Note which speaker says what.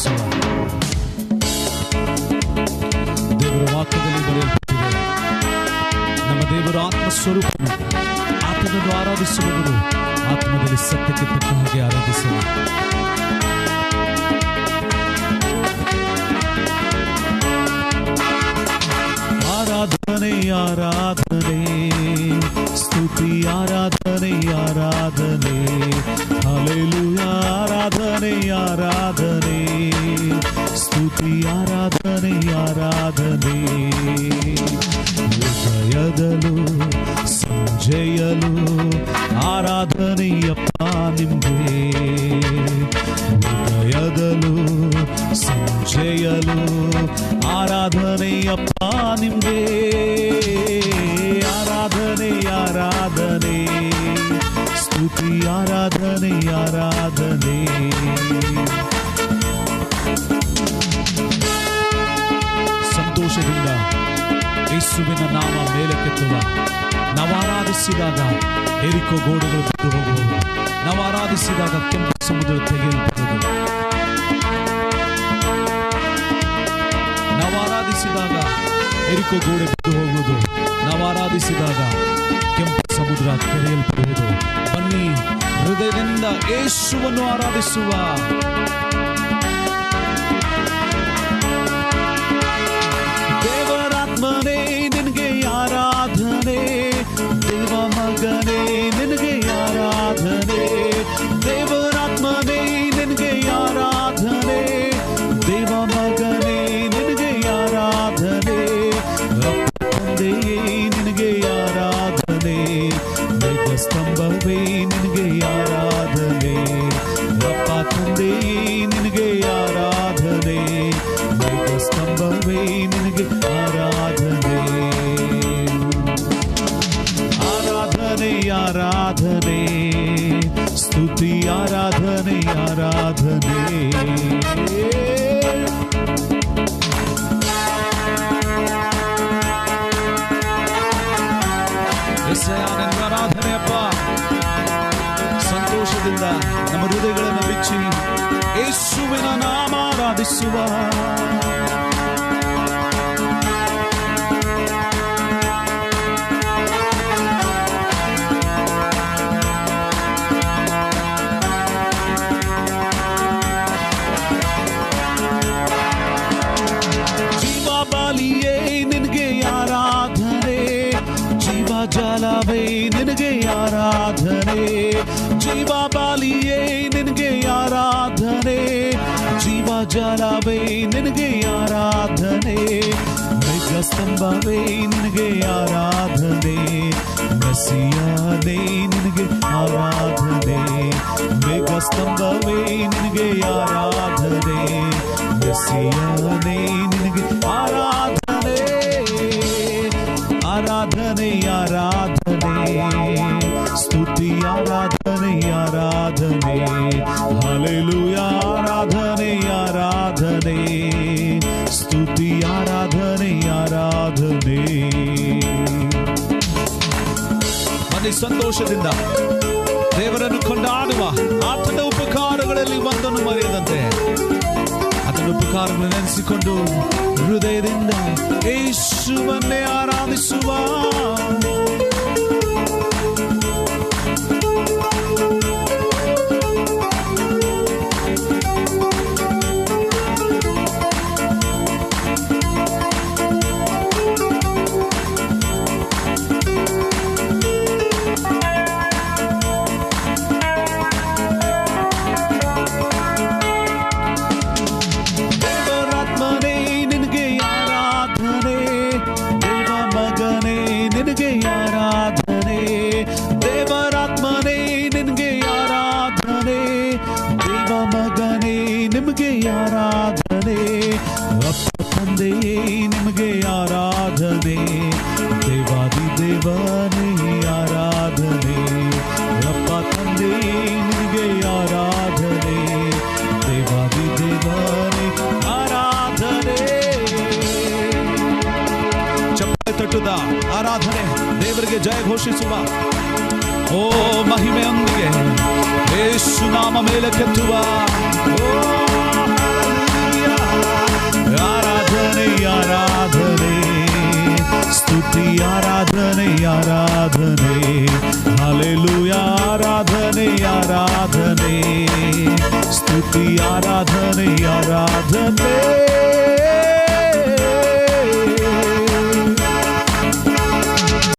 Speaker 1: ಆರಾಧಿಸುವ ದೇವರ ವಾಕ್ಯದಲ್ಲಿ ಬರೆಯಲ್ಪಟ್ಟಿದೆ, ನಮ್ಮ ದೇವರ ಆತ್ಮ ಸ್ವರೂಪನು ಆತನನ್ನು ಆರಾಧಿಸುವವರು ಆತ್ಮದಲ್ಲಿ ಸತ್ಯಕ್ಕೆ ತಕ್ಕ ಹಾಗೆ ಆರಾಧಿಸಲು. ಆರಾಧನೆ ಆರಾಧನೆ, ಸ್ತುತಿ, ಆರಾಧನೆ ಆರಾಧನೆ. ಆರಾಧನೆ ಹೃದಯದಲು ಸಂಜೆಯಲು ಆರಾಧನೆಯಪ್ಪ ನಿಂಬೆ ಹೃದಯದಲು ಸಂಜೆಯಲು ಆರಾಧನೆಯಪ್ಪ ನಿಂಬೆ ಆರಾಧನೆ ಆರಾಧನೆ ಸ್ತುತಿ ಆರಾಧನೆ ಆರಾಧನೆ ಯೇಸುವಿನ ನಾಮ ಮೇಲಕ್ಕೆತ್ತುವ ನಾವು ಆರಾಧಿಸಿದಾಗ ಎರಿಕೋ ಗೋಡೆಗಳು ಬಿದ್ದು ಹೋಗುವುದು. ನಾವು ಆರಾಧಿಸಿದಾಗ ಕೆಂಪು ಸಮುದ್ರ ತೆಗೆಯಲ್ಪಡುವುದು. ನಾವು ಆರಾಧಿಸಿದಾಗ ಎರಿಕೋ ಗೋಡೆ ಬಿದ್ದು ಹೋಗುವುದು. ನಾವು ಆರಾಧಿಸಿದಾಗ ಕೆಂಪು ಸಮುದ್ರ ತೆರೆಯಲ್ಪಡುವುದು. ಬನ್ನಿ, ಹೃದಯದಿಂದ ಯೇಸುವನ್ನು ಆರಾಧಿಸುವ. ಗಣೇ ಆರಾಧನೆ ಆರಾಧನೆ. ಸ್ತುತಿ ಆರಾಧನೆ ಆರಾಧನೆ. ಎಸ್ಸಯ್ಯ, ಆರಾಧನೆ ಅಪ್ಪ. ಸಂತೋಷದಿಂದ ನಮ್ಮ ಹೃದಯಗಳನ್ನು ಬಿಚ್ಚಿ ಯೇಸುವಿನ ನಾಮ ಆರಾಧಿಸುವ ಬಲಿಯೇ ನಿನಗೆ ಆರಾಧನೆ ಜೀವ ಜಲವೇ ನಿನಗೆ ಆರಾಧನೆ ಜೀವ ಬಲಿಯೇ ನಿನಗೆ ಆರಾಧನೆ ಜೀವ ಜಲವೇ ನಿನಗೆ ಆರಾಧನೆ ಮೇಘ ಸ್ತಂಭವೇ ನಿನಗೆ ಆರಾಧನೆ ಮೆಸ್ಸಿಯಾನೇ ನಿನಗೆ ಆರಾಧನೆ ಮೇಘ ಸ್ತಂಭವೇ ನಿನಗೆ ಆರಾಧನೆ ಆರಾಧನೆ ಸ್ತುತಿ, ಆರಾಧನೆ ಆರಾಧನೆ. ಮನೆ ಸಂತೋಷದಿಂದ ದೇವರನ್ನು ಕೊಂಡಾಡುವ ಆತನ ಉಪಕಾರಗಳಲ್ಲಿ ಒಂದನ್ನು ಮರೆಯದಂತೆ. ಆತನ ಉಪಕಾರಗಳನ್ನು ನೆನೆಸಿಕೊಂಡು ಹೃದಯದಿಂದ ಯೇಸುವನ್ನೇ ಆರಾಧಿಸುವ ಆರಾಧನೆ ದೇವರಿಗೆ ಜಯ ಘೋಷಿಸುವ ಓ ಮಹಿಮೆಯೊಂದಿಗೆ ಯೇಸು ನಾಮ ಮೇಲಕ್ಕೆತ್ತುವ ಆರಾಧನೆ ಆರಾಧನೆ ಸ್ತುತಿ ಆರಾಧನೆ ಆರಾಧನೆ ಅಲೆಲುಯ ಆರಾಧನೆ ಆರಾಧನೆ ಸ್ತುತಿ ಆರಾಧನೆ ಆರಾಧನೆ